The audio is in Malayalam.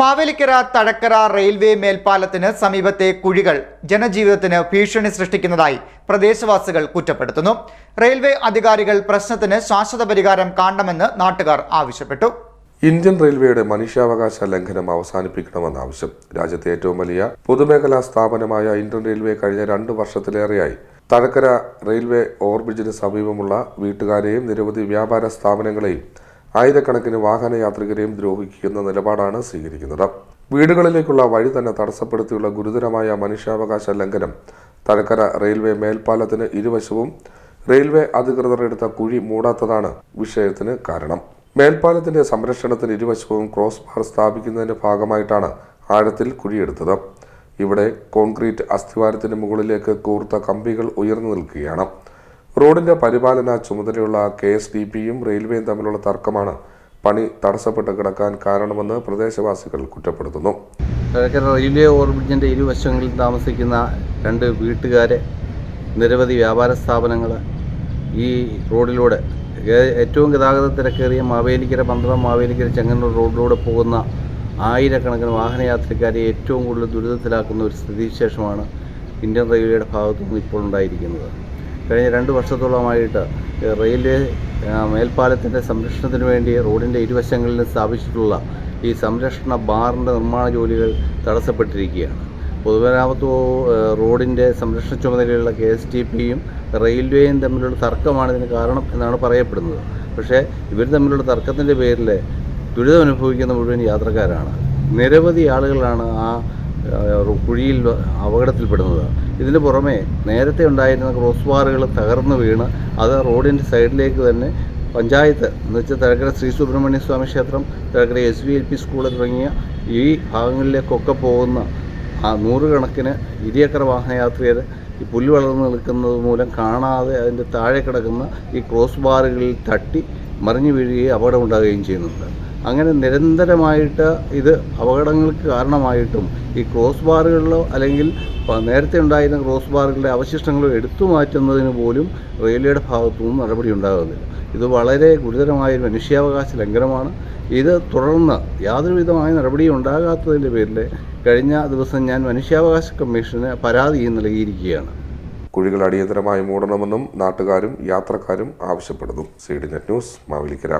മാവേലിക്കര തഴക്കര റെയിൽവേ മേൽപ്പാലത്തിന് സമീപത്തെ കുഴികൾ ജനജീവിതത്തിന് ഭീഷണി സൃഷ്ടിക്കുന്നതായി പ്രദേശവാസികൾ കുറ്റപ്പെടുത്തുന്നു. റെയിൽവേ അധികാരികൾ പ്രശ്നത്തിന് ശാശ്വത പരിഹാരം കാണണമെന്ന് നാട്ടുകാർ ആവശ്യപ്പെട്ടു. ഇന്ത്യൻ റെയിൽവേയുടെ മനുഷ്യാവകാശ ലംഘനം അവസാനിപ്പിക്കണമെന്ന ആവശ്യം രാജ്യത്തെ ഏറ്റവും വലിയ പൊതുമേഖലാ സ്ഥാപനമായ ഇന്ത്യൻ റെയിൽവേ കഴിഞ്ഞ രണ്ട് വർഷത്തിലേറെയായി. തഴക്കര റെയിൽവേ ഓവർബ്രിഡ്ജിന് സമീപമുള്ള വീട്ടുകാരെയും നിരവധി വ്യാപാര സ്ഥാപനങ്ങളെയും ആയിരക്കണക്കിന് വാഹന യാത്രികരെയും ദ്രോഹിക്കുന്ന നിലപാടാണ് സ്വീകരിക്കുന്നത്. വീടുകളിലേക്കുള്ള വഴി തന്നെ തടസ്സപ്പെടുത്തിയുള്ള ഗുരുതരമായ മനുഷ്യാവകാശ ലംഘനം. തലക്കര റെയിൽവേ മേൽപ്പാലത്തിന് ഇരുവശവും റെയിൽവേ അധികൃതർ എടുത്ത കുഴി മൂടാത്തതാണ് വിഷയത്തിന് കാരണം. മേൽപ്പാലത്തിന്റെ സംരക്ഷണത്തിന് ഇരുവശവും ക്രോസ് ബാർ സ്ഥാപിക്കുന്നതിന്റെ ഭാഗമായിട്ടാണ് ആഴത്തിൽ കുഴിയെടുത്തത്. ഇവിടെ കോൺക്രീറ്റ് അസ്ഥിവാരത്തിന് മുകളിലേക്ക് കൂർത്ത കമ്പികൾ ഉയർന്നു നിൽക്കുകയാണ്. റോഡിന്റെ പരിപാലന ചുമതലയുള്ള കെ എസ് ഡി പിയും റെയിൽവേയും തമ്മിലുള്ള തർക്കമാണ് പണി തടസ്സപ്പെട്ട് കിടക്കാൻ കാരണമെന്ന് പ്രദേശവാസികൾ കുറ്റപ്പെടുത്തുന്നു. റെയിൽവേ ഓവർബ്രിഡ്ജിന്റെ ഇരുവശങ്ങളിൽ താമസിക്കുന്ന രണ്ട് വീട്ടുകാരെ നിരവധി വ്യാപാര സ്ഥാപനങ്ങൾ ഈ റോഡിലൂടെ ഏറ്റവും ഗതാഗത തിരക്കേറിയ മാവേലിക്കര പന്തളം മാവേലിക്കര ചെങ്ങന്നൂർ റോഡിലൂടെ പോകുന്ന ആയിരക്കണക്കിന് വാഹനയാത്രക്കാരെ ഏറ്റവും കൂടുതൽ ദുരിതത്തിലാക്കുന്ന ഒരു സ്ഥിതിവിശേഷമാണ് ഇന്ത്യൻ റെയിൽവേയുടെ ഭാഗത്തുനിന്ന് ഇപ്പോൾ ഉണ്ടായിരിക്കുന്നത്. കഴിഞ്ഞ രണ്ട് വർഷത്തോളമായിട്ട് റെയിൽവേ മേൽപ്പാലത്തിന്റെ സംരക്ഷണത്തിന് വേണ്ടി റോഡിന്റെ ഇരുവശങ്ങളിലും സ്ഥാപിച്ചിട്ടുള്ള ഈ സംരക്ഷണ ബാറിന്റെ നിർമ്മാണ ജോലികൾ തടസ്സപ്പെട്ടിരിക്കുകയാണ്. പൊതുമരാമത്ത് റോഡിന്റെ സംരക്ഷണ ചുമതലയുള്ള കെ എസ് ടി പിയും റെയിൽവേയും തമ്മിലുള്ള തർക്കമാണ് ഇതിന് കാരണം എന്നാണ് പറയപ്പെടുന്നത്. പക്ഷേ ഇവർ തമ്മിലുള്ള തർക്കത്തിന്റെ പേരിൽ ദുരിതമനുഭവിക്കുന്ന മുഴുവൻ യാത്രക്കാരാണ്. നിരവധി ആളുകളാണ് ആ, കുഴിയിൽ അപകടത്തിൽപ്പെടുന്നത്. ഇതിന് പുറമെ നേരത്തെ ഉണ്ടായിരുന്ന ക്രോസ് ബാറുകൾ തകർന്നു വീണ് അത് റോഡിന്റെ സൈഡിലേക്ക് തന്നെ പഞ്ചായത്ത് എന്ന് വെച്ചാൽ തിരക്കര ശ്രീ സുബ്രഹ്മണ്യ സ്വാമി ക്ഷേത്രം Thirakkara S V L P school തുടങ്ങിയ ഈ ഭാഗങ്ങളിലേക്കൊക്കെ പോകുന്ന ആ നൂറുകണക്കിന് ഇരുചക്ര വാഹനയാത്രികർ ഈ പുല്ല് വളർന്നു നിൽക്കുന്നത് മൂലം കാണാതെ അതിന്റെ താഴെ കിടക്കുന്ന ഈ ക്രോസ് ബാറുകളിൽ തട്ടി മറിഞ്ഞു വീഴുകയും അപകടമുണ്ടാകുകയും ചെയ്യുന്നുണ്ട്. അങ്ങനെ നിരന്തരമായിട്ട് ഇത് അപകടങ്ങൾക്ക് കാരണമായിട്ടും ഈ ക്രോസ് ബാറുകളിലോ അല്ലെങ്കിൽ നേരത്തെ ഉണ്ടായിരുന്ന ക്രോസ് ബാറുകളുടെ അവശിഷ്ടങ്ങളോ എടുത്തു മാറ്റുന്നതിന് പോലും റെയിൽവേയുടെ ഭാഗത്തു നിന്നും നടപടി ഉണ്ടാകുന്നില്ല. ഇത് വളരെ ഗുരുതരമായ ഒരു മനുഷ്യാവകാശ ലംഘനമാണ്. ഇത് തുടർന്ന് യാതൊരുവിധമായ നടപടിയും ഉണ്ടാകാത്തതിന്റെ പേരിൽ കഴിഞ്ഞ ദിവസം ഞാൻ മനുഷ്യാവകാശ കമ്മീഷന് പരാതി നൽകിയിരിക്കുകയാണ്. കുഴികൾ അടിയന്തരമായി മൂടണമെന്നും നാട്ടുകാരും യാത്രക്കാരും ആവശ്യപ്പെടുന്നു. C D net news Mavelikkara.